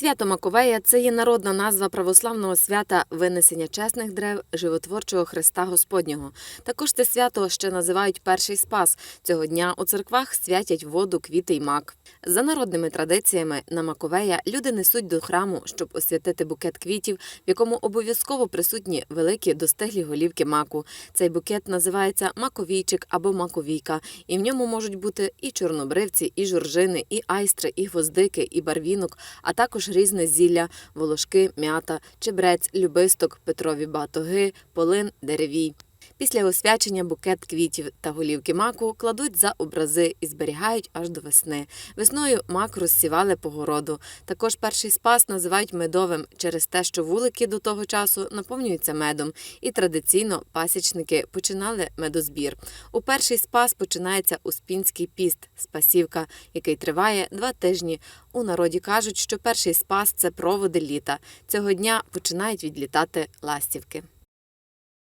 Свято Маковея це є народна назва православного свята винесення чесних древ животворчого Христа Господнього. Також це свято ще називають перший спас. Цього дня у церквах святять воду, квіти й мак. За народними традиціями на Маковея люди несуть до храму, щоб освятити букет квітів, в якому обов'язково присутні великі достиглі голівки маку. Цей букет називається маковійчик або маковійка, і в ньому можуть бути і чорнобривці, і жоржини, і айстри, і гвоздики, і барвінок, а також різне зілля, волошки, м'ята, чебрець, любисток, петрові батоги, полин, деревій. Після освячення букет квітів та голівки маку кладуть за образи і зберігають аж до весни. Весною мак розсівали по городу. Також перший спас називають медовим через те, що вулики до того часу наповнюються медом, і традиційно пасічники починали медозбір. У перший спас починається Успінський піст спасівка, який триває два тижні. У народі кажуть, що перший спас це проводи літа. Цього дня починають відлітати ластівки.